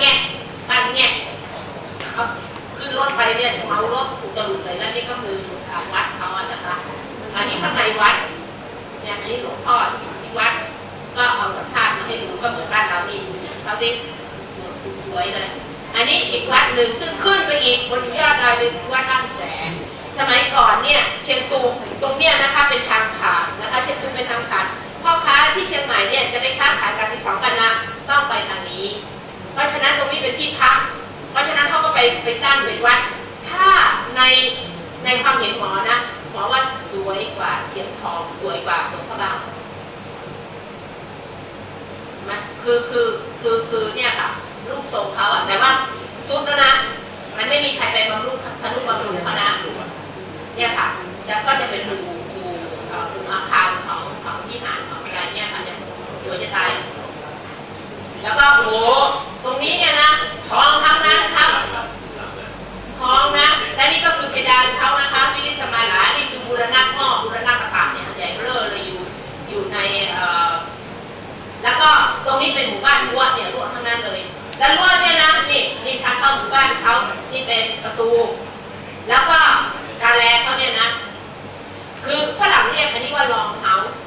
แงะบ้านแงะเขาขึ้นรถไปเนี่ยเมารถตะลุยเลยแล้วนี่ก็คือวัดเขาอะนะคะอันนี้ข้างในวัดเนี่ยอันนี้หลวงพ่อที่วัด ก็เอาสัมภาษณ์มาให้ดูก็เหมือนบ้านเรานี่ดูสิเขาได้สวยๆเลยอันนี้อีกวัดหนึ่งซึ่งขึ้นไปอีกบนยอดดอยเลยวัดบ้านแสนสมัยก่อนเนี่ยเชียงตุงตรงเนี้ยนะคะเป็นทางผ่านนะคะเชียงตุงเป็นทางผ่านพ่อค้าที่เชียงใหม่เนี่ยจะไปค้าขายกับสิบสองปันนะต้องไปทางนี้ เพราะฉะนั้นตรงนี้เป็นที่พัก เพราะฉะนั้นเขาก็ไปไปสร้างเป็นวัด ถ้าในในความเห็นหมอนะหมอว่าสวยกว่าเชียงทองสวยกว่าหลวงพระบางมันคือคือคือคือเนี่ยค่ะรูปทรงเขาอะแต่ว่าซุดแล้วนะมันไม่มีใครไปบำรุงทะนุบำรุงเขานะเนี่ยค่ะจะก็จะเป็นรูรูอ่อรูอาคารของของที่หารของอะไรเนี่ยค่ะเนี่ยสวยจะตาย แล้วก็โอ้ ตรงนี้เนี่ยนะทองทั้งนั้นครับทองนะ และนี่ก็คือเพดานเขานะคะพิริสมาลานี่คือบูรณะหม้อบูรณะกระตับเนี่ยใหญ่เบ้อเลยอยู่อยู่ในเอ่อแล้วก็ตรงนี้เป็นหมู่บ้านรั้วเนี่ยรั้วทั้งนั้นเลย แล้วรั้วเนี่ยนะนี่นี่ทางเข้าหมู่บ้านเขานี่เป็นประตู แล้วก็การแลเขาเนี่ยนะ คือฝรั่งเรียกอันนี้ว่าลองเฮาส์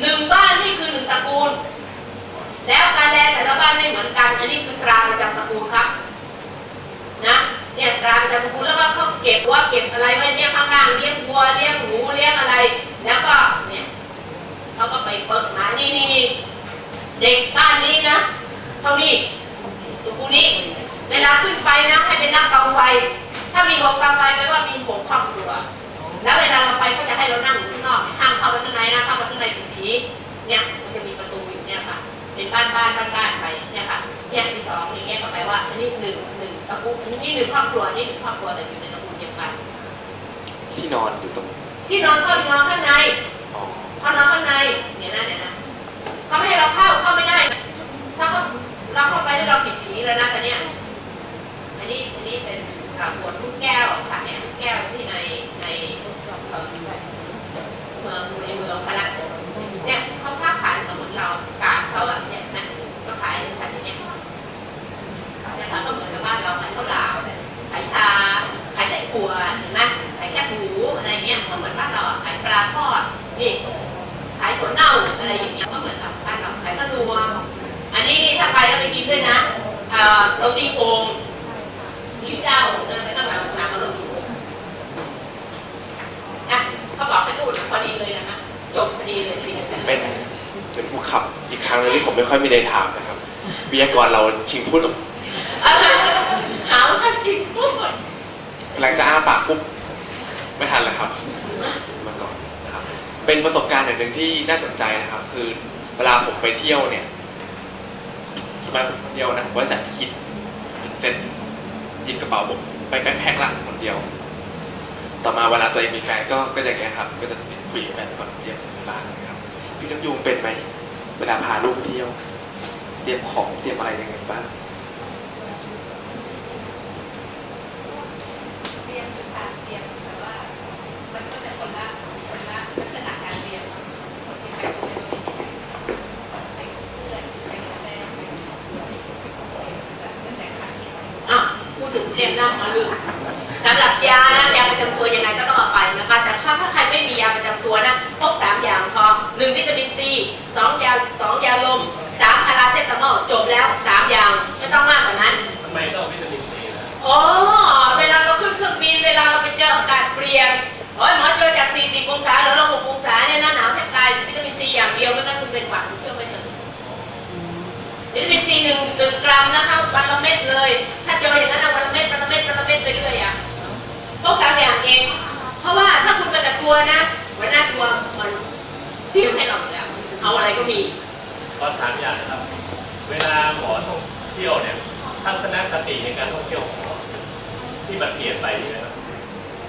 หนึ่งบ้านนี่คือหนึ่งตระกูล แล้วการแลแต่ละบ้าน ไม่เหมือนกัน อันนี้คือตราประจำตระกูลครับ นะ เนี่ยตราประจำตระกูลแล้วก็เขาเก็บว่าเก็บอะไรไว้เนี่ย ที่นอนอยู่ตรงที่นอนก็นอนข้างในอ๋อเขานอนข้างในเนี่ยนะเนี่ยนะเขาไม่ให้เราเข้าเข้าไม่ได้ ถ้าเขาเราเข้าไปแล้วเราผิดผีแล้วนะตอนเนี้ยอันนี้อันนี้เป็นอ่าขวดลูกแก้วค่ะเนี่ยลูกแก้วที่ในในเอ่อเมืองในเมือง ตีโอ่งยิ้มเจ้าเดินไปข้างหลังนำมาโรตีโอ่งอะเขาบอกให้พูดพอดีเลยนะคะจบพอดีเลยสิเป็นเป็นผู้ขับอีกครั้งหนึงที่ผมไม่ค่อยมีได้ถามนะครับวิทยากรเราชิงพูดแบบหาว่าชิงพูดกำลังจะอ้าปากปุ๊บไม่ทันแล้วครับมาก่อนนะครับเป็นประสบการณ์อย่างหนึ่งที่น่าสนใจนะครับ คือเวลาผมไปเที่ยวเนี่ยสมัยผมเที่ยวนะผมก็จัดคิด เสร็จหยิบกระเป๋าผมไปแบ็คแพ็คละคนเดียว ต่อมาเวลาตัวเองมีแฟนก็ก็อย่างเงี้ยครับ ก็จะติดคุยกับแฟนก่อนเที่ยวบ้างนะครับพี่น้ำยุงเป็นไหมเวลาพาลูกเที่ยว เตรียมของเตรียมอะไรยังไงบ้าง เตรียมค่ะเตรียมแต่ว่ามันก็จะคนละคนละลักษณะการเตรียมคนที่ใครก็ไม่รู้ใครเพื่อนใครก็แม่ใครก็เพื่อนตั้งแต่ขาอะพูดถึงเตรียมร่างมาลืมสำหรับยานะยาประจำตัวยังไงก็ต้องเอาไปนะคะ แต่ถ้าถ้าใครไม่มียาประจำตัวนะพกสามอย่างพอหนึ่งวิตามินซีสองยาสองยาลมสามพาราเซตามอลจบแล้วสามอย่างไม่ต้องมากกว่านั้น ทำไมต้องวิตามินซีล่ะ อ๋อเวลาเราขึ้นเครื่องบินเวลาเราไปเจออากาศเปลี่ยนโอ้ยหมอเจอจาก 40 องศาเหลือลง6องศาเนี่ยหน้าหนาวแทบตายวิตามินซีอย่างเดียวไม่งั้นคุณเป็นหวัดคุณเชื่อไม่สนิทวิตามินซีหนึ่งหนึ่งกรัมนะคะวันละเม็ดเลย ถ้าเจออย่างนั้นนะวันละเม็ดวันละเม็ดวันละเม็ดไปเรื่อยอะพวกสามอย่างเอง เพราะว่าถ้าคุณไปกับทัวร์นะหัวหน้าทัวร์มันเตรียมให้เราแล้วเอาอะไรก็มีขอถามอย่างนะครับ เวลาหมอท่องเที่ยวเนี่ยทัศนคติในการท่องเที่ยว ที่แบบเปลี่ยนไปเลยนะ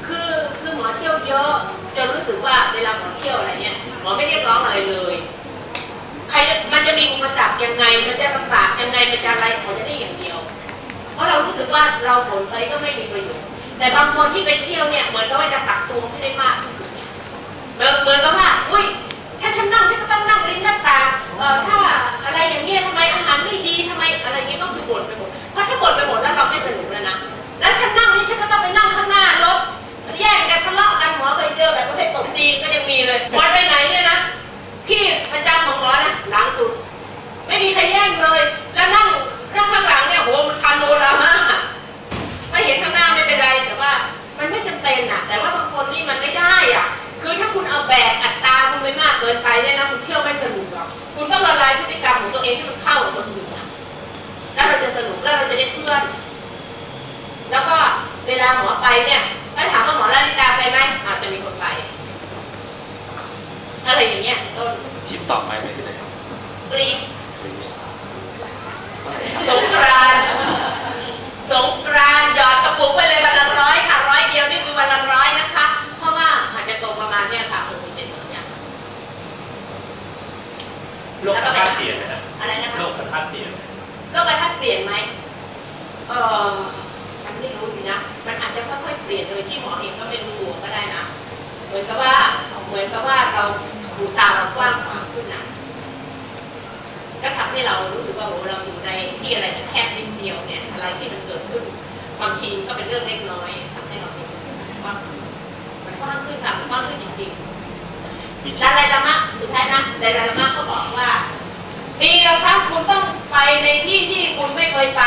คือคือหมอเที่ยวเยอะจนรู้สึกว่าเวลาหมอเที่ยวอะไรเนี่ยหมอไม่เรียกร้องอะไรเลย ใครจะมันจะมีอุปสรรคยังไงมันจะลำบากยังไงมันจะอะไรหมอจะได้อย่างเดียว เพราะเรารู้สึกว่าเราผลไปก็ไม่มีประโยชน์แต่บางคนที่ไปเที่ยวเนี่ยเหมือนกับว่าจะตักตวงให้ได้มากที่สุด อะไรที่มันเกิดขึ้น บางทีก็เป็นเรื่องเล็กน้อยทำให้เรามีความมันกว้างขึ้นค่ะมันกว้างขึ้นจริงๆมีทริดาปไลลามะสุดท้ายนะดาไลลามะเขาบอกว่าปีละครั้งคุณต้องไปในที่ที่คุณไม่เคยไป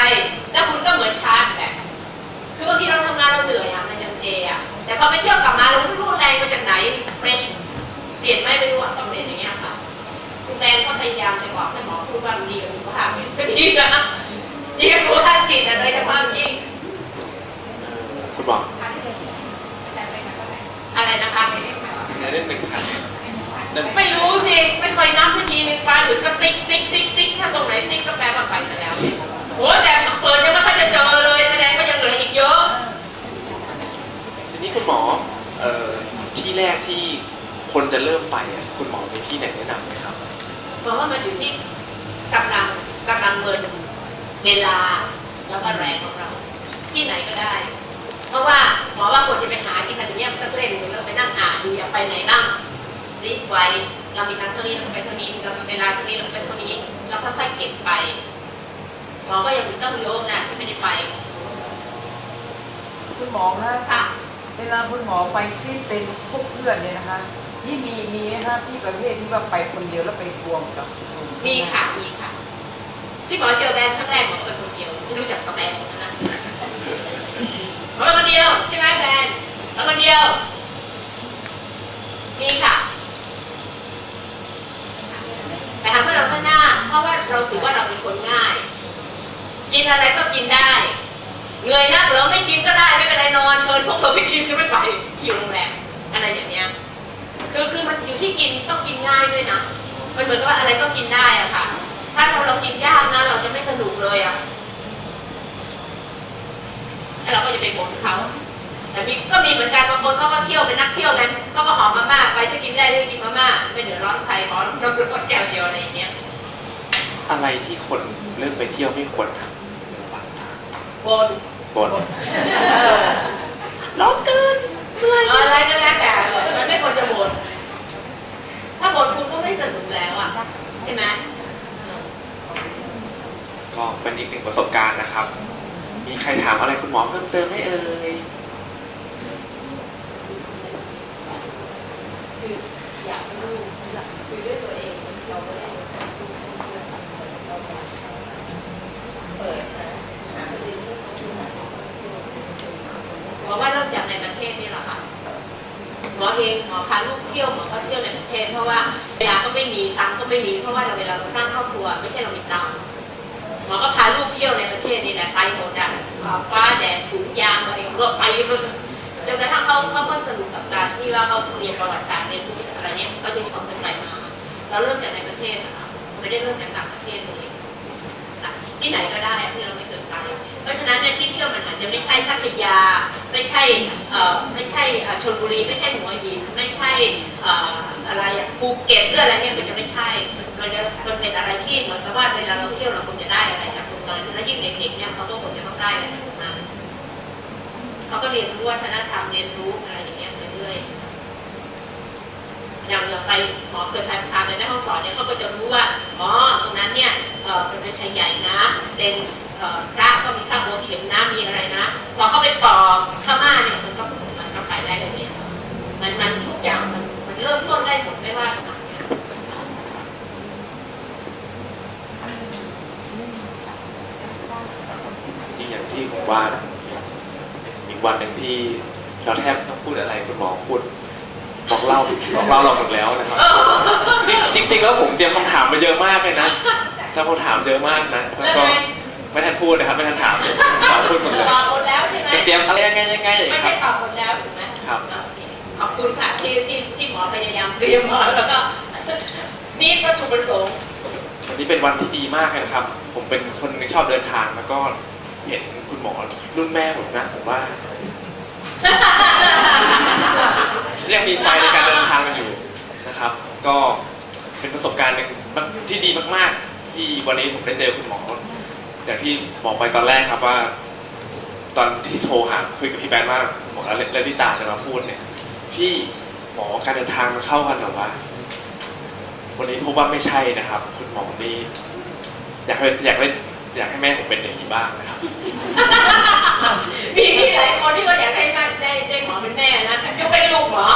แล้วคุณก็เหมือนชาร์จแบตคือบางทีเราทำงานเราเหนื่อยอะมันจำเจอะแต่พอไปเที่ยวกลับมาเราไม่รู้แรงมาจากไหนเฟรชเปลี่ยนไหมไม่รู้อะต้องเปลี่ยนอย่างเงี้ยค่ะคุณแมนก็พยายามจะบอกให้หมอพูดว่ามันดีกับสุขภาพเนี่ยก็ดีนะดีกับสุขภาพ จิตอะโดยเฉพาะยิ่งคุณหมออะไรนะคะในเรื่องหนึ่งพันนั่นไม่รู้สิไม่เคยนับสักทีหนึงปลาหรือก็ติ๊กติ๊กติ๊กติ๊กถ้าตรงไหนติ๊กก็แปลว่าไปมาแล้วโอ้แต่เปิดยังไม่ค่อยจะเจอเลยแสดงว่ายังเหลืออีกเยอะ ทีนี้คุณหมอเอ่อที่แรกที่คนจะเริ่มไปอะคุณหมอมีที่ไหนแนะนำไหมครับเพราะว่ามันอยู่ที่กำลังกำลังเงินเวลา แล้วก็แรงของเราที่ไหนก็ได้ เพราะว่าหมอว่าคนจะไปหาที่คันเนี้ยสักเล่มหนึงแล้วไปนั่งอ่านดูอยากไปไหนบ้างลิสต์ไว้เรามีตังค์เท่านี้เราก็ไปเท่านี้เรามีเวลาเท่านี้เราก็ไปเท่านี้แล้วค่อยๆเก็บไปหมอก็ยังต้องโยกนะที่ไม่ได้ไปคุณหมอคะค่ะเวลาคุณหมอไปที่เป็นพวกเพื่อนเนี่ยนะคะที่มีมีไหมคะที่ประเภทที่ว่าไปคนเดียวแล้วไปทวงกับกลุ่มีค่ะมีค่ะ ที่หมอเจอแบงค์ครั้งแรกหมอเป็นคนเดียว ไม่รู้จักกับแบงค์นะมอเป็นคนเดียวใช่ไหมแบงค์เป็นคนเดียว มีค่ะ ไปหาเพื่อนเราข้างหน้า เพราะว่าเราถือว่าเราเป็นคนง่าย กินอะไรก็กินได้เหนื่อยนักเหรือไม่กินก็ได้ไม่เป็นไรนอนเชิญพวกเราไปกินจะไม่ไปที่โรงแรมอะไรอย่างเงี้ยคือคือมันอยู่ที่กินต้องกินง่ายด้วยนะมันเหมือนกับว่าอะไรก็กินได้อะค่ะ ถ้าเราเรากินยากนะเราจะไม่สนุกเลยอะ แล้วเราก็จะไปบ่นเขาแต่มีก็มีเหมือนกันบางคนเขาก็เที่ยวเป็นนักเที่ยวไงเขาก็หอมมาม่าไปจะกินได้จะกินมาม่าไม่เดือดร้อนใครขอน้ำร้อนแก้วเดียวอะไรอย่างเงี้ยอะไรที่คนเริ่มไปเที่ยวไม่ควรทำระหว่างทางบนบนร้อนเกินเหนื่อยเอออะไรก็แล้วแต่มันไม่ควรจะบ่นถ้าบ่นคุณก็ไม่สนุกแล้วอะใช่ไหมก็เป็นอีกหนึ่งประสบการณ์นะครับ มีใครถามอะไรคุณหมอเพิ่มเติมไหมเอ่ยคืออยากรู้คุยด้วยตัวเองเราไม่ได้เปิดหาประเด็นเรื่องหมอว่าเริ่มจากในประเทศนี่แหละค่ะหมอเองหมอพาลูกเที่ยวหมอก็เที่ยวในประเทศเพราะว่าเวลาก็ไม่มีตังก็ไม่มีเพราะว่าเราเวลาเราสร้างครอบครัว ไม่ใช่เรามีตังค์ หมอก็พาลูกเที่ยวในประเทศนี่แหละไปหมดอะฟ้าแดดสูงยางอะไรก็ไปจนกระทั่งเขาเขาก็สนุกกับการที่ว่าเขาเรียนประวัติศาสตร์เรียนภูมิศาสตร์อะไรเนี้ยเขาจะมีความเข้าใจมาเราเริ่มจากในประเทศนะคะไม่ได้เริ่มจากต่างประเทศเลยที่ไหนก็ได้ที่เราไม่เคยไปเพราะฉะนั้นเนี่ยที่เที่ยวมันอาจจะไม่ใช่พัทยาไม่ใช่ ไม่ใช่ชลบุรีไม่ใช่หัวหินไม่ใช่ออะไรอะภูเก็ตหรืออะไรเนี่ยมันจะไม่ใช่มันจะมันเป็นอะไรที่เหมือนกับว่าเวลาเราเที่ยวเราควรจะได้อะไรจากตรงนั้นและยิ่งเด็กๆเนี่ยเขาก็ควรจะต้องได้อะไรจากตรงนั้นเขาก็เรียนรู้วัฒนธรรมเรียนรู้อะไรอย่างเงี้ยไปเรื่อยอย่างอย่างไปหมอเคยพาพาไปในห้องสอนเนี่ยเขาก็จะรู้ว่าอ๋อตรงนั้นเนี่ยเป็นไทยใหญ่นะเป็น พระก็มีพระบัวเข็มนะมีอะไรนะพอเขาไปต่อข้าม่าเนี่ยมันก็มันก็ไปได้เลยมันมันทุกอย่างมันมันเริ่มต้นได้หมดไม่ว่าขนาดไหนจริงอย่างที่ผมว่านะอีกวันหนึ่งที่เราแทบไม่ต้องพูดอะไรคุณหมอพูดบอกเล่าบอกเล่าเราหมดแล้วนะครับจริงจริงๆแล้วผมเตรียมคำถามมาเยอะมากเลยนะถ้าคำถามเยอะมากนะแล้วแล้วก็ ไงไม่ทันพูดนะครับไม่ทันถามถามพูดหมดเลยตอบหมดแล้วใช่ไหมจะเตรียมอะไรยังไงยังไงไม่ครัใช่บตอบหมดแล้วถูกไหมครับโอเคขอบคุณค่ะที่ที่ที่หมอพยายามเตรียมมาแล้วก็มีวัตถุประสงค์วันนี้เป็นวันที่ดีมากเลยนะครับ ผมเป็นคนที่ชอบเดินทางแล้วก็เห็นคุณหมอรุ่นแม่ผมนะผมว่า ยังมีไฟในการเดินทางอยู่นะครับ ก็เป็นประสบการณ์หนึ่งที่ดีมากๆ ที่วันนี้ผมได้เจอคุณหมอ จากที่บอกไปตอนแรกครับว่า ตอนที่โทรหาคุยกับพี่แบงค์ว่าหมอและลิตาจะมาพูดเนี่ย พี่หมอการเดินทางมันเข้ากันหรอวะวันนี้พบว่าไม่ใช่นะครับ คุณหมอนี่อยากให้อยากให้อยากให้แม่ผมเป็นอย่างนี้บ้างนะครับมีมีหลายคนที่ก็อยากได้แม่ได้ได้หมอเป็นแม่นะยกเป็นลูกหมอ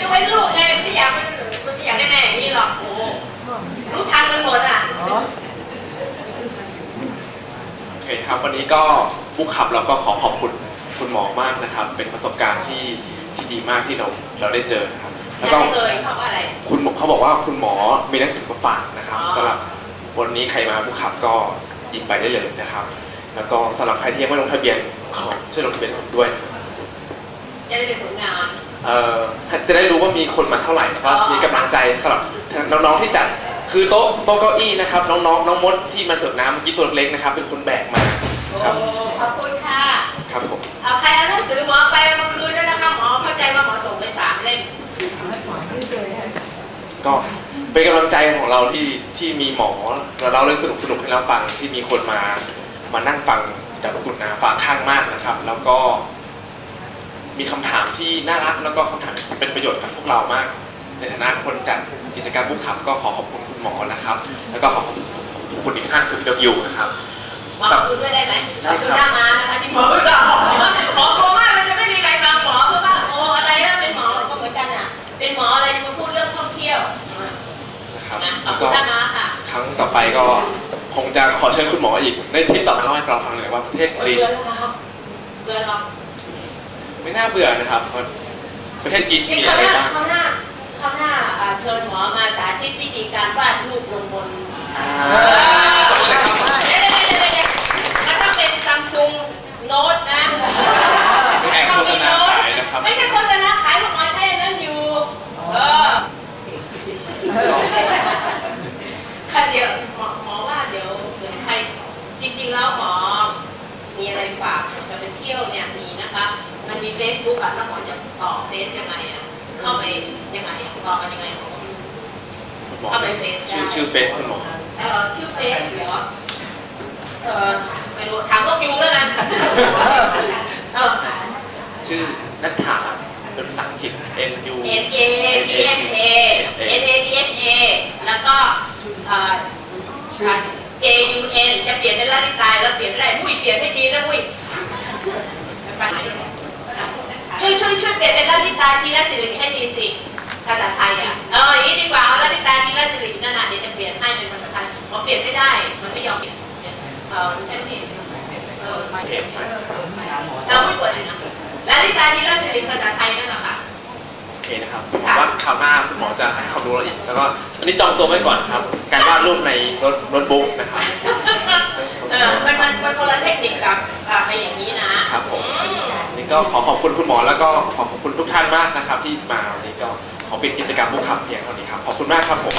ยกเป็นลูกไงไม่อยากเป็นไม่อยากได้แม่อย่างนี้หรอกโอ้รู้ทันมันหมดอะ อ๋อ โอเคครับวันนี้ ก็บุ๊คขับเราก็ขอขอบคุณคุณหมอมากนะครับ เป็นประสบการณ์ที่ที่ดีมากที่เราเราได้เจอนะครับแล้วก็ได้เลยเพราะว่าอะไร คุณหมอเขาบอกว่าคุณหมอมีหนังสือมาฝากนะครับอ๋อ สำหรับวันนี้ใครมาบุ๊คขับก็หยิบไปได้เลยนะครับ แล้วก็สำหรับใครที่ยังไม่ลงทะเบียนขอช่วยลงทะเบียนผมด้วย จะได้เป็นผลงาน เอ่อจะได้รู้ว่ามีคนมาเท่าไหร่ก็อ๋อ มีกำลังใจสำหรับน้องๆที่จัดคือโต๊ะโต๊ะเก้าอี้นะครับ น้องๆน้องมดที่มาเสิร์ฟน้ำเมื่อกี้ตัวเล็กนะครับ เป็นคนแบกมาโอ้ ครับขอบคุณค่ะครับผมเอาใครเอาหนังสือหมอไปเมื่อคืนด้วยนะคะหมอเข้าใจว่าหมอส่งไปสามเล่มก็เป็นกำลังใจของเราที่ที่มีหมอเราเล่าเรื่องสนุกสนุกๆให้เราฟังที่มีคนมามานั่งฟังจากกุณนาฟังข้างมากนะครับ แล้วก็ มีคำถามที่น่ารักแล้วก็คำถามเป็นประโยชน์กับพวกเรามาก ในฐานะคนจัดกิจกรรมบุกขับก็ขอขอบคุณคุณหมอนะครับ แล้วก็ขอขอบคุณอีกท่านคุณเดวิวนะครับ หมอขอบคุณด้วยได้ไหมได้ขอบครับคุณหน้ามานะคะที่หมอไม่ทราบหมอหมอกลัวมากมันจะไม่มีใครฟังหมอเพราะว่าโอ้อะไรนะเป็นหมอก็เหมือนกันอะ เป็นหมออะไรจะมาพูดเรื่องท่องเที่ยวนะครับนะขอแล้บวคุก็ณหน้ามาค่ะครั้งต่อไปก็คงจะขอเชิญคุณหมออีกในทริปต่อไปเล่าให้เราฟังหน่อยว่าประเทศกเบื่รีอซแล้วนะครับเบื่อหรอกไม่น่าเบื่อนะครับเพราะประเทศกรีซที่มีเขาอะไรหน้าบ้างเขาหน้าเขาหน้าอ่าเชิญหมอมาสาธิตวิธีการวาดรูปลงบน โน้ตนะไม่แอบโฆษณาขายนะครับ ไม่ใช่โฆษณาขายหรอกหมอใช้อันนั้นอยู่เออคันเดียวหมอหมอว่าเดี๋ยวเดี๋ยวใครจริงๆแล้วหมอมีอะไรฝากจะไปเที่ยวเนี่ยมีนะคะ มันมี Facebook อะแล้วหมอจะต่อเฟซยังไงอะเข้าไปยังไงอะต่อกันยังไงหมอคุณหมอเข้าไปเฟซได้ชื่อชื่อเฟซคุณหมอเอ่อชื่อเฟซเหรอเอ่อ ไม่รู้ ถามพวกยูแล้วกันเออชื่อนัทธาเป็นภาษาอังกฤษ N U N A T H A N A T H A แล้วก็เอ่อ J U N จะเปลี่ยนเป็นลาลิตายแล้วเปลี่ยนไม่ได้มุ้ยเปลี่ยนให้ดีนะมุ้ยช่วยช่วยช่วยเปลี่ยนเป็นลาลิตาทีละสิริให้ดีสิภาษาไทยอะเอออย่างนี้ดีกว่าเอาลาลิตาทีละสิรินั่นน่ะเดี๋ยวจะเปลี่ยนให้เป็นภาษาไทยพอเปลี่ยนไม่ได้ มันไม่ยอมเปลี่ยน เออแค่นี้เออไม่เปลี่ยนเราไม่ปวดเลยนะลาลิตาทีละสิริภาษาไทยนั่นแหละค่ะโอเคนะครับผมว่าคราวหน้าคุณหมอจะให้ความรู้เราอีก แล้วก็อันนี้จองตัวไว้ก่อนครับ การวาดรูปในโน้ตโน้ตบุ๊กนะครับเออมันมันมันคนละเทคนิคกับอ่าไปอย่างนี้นะครับผมอืมนี่ก็ขอขอบคุณคุณหมอแล้วก็ขอขอบคุณทุกท่านมากนะครับ ที่มาวันนี้ก็ขอปิดกิจกรรมบุกขับเพียงเท่านี้ครับ ขอบคุณมากครับผม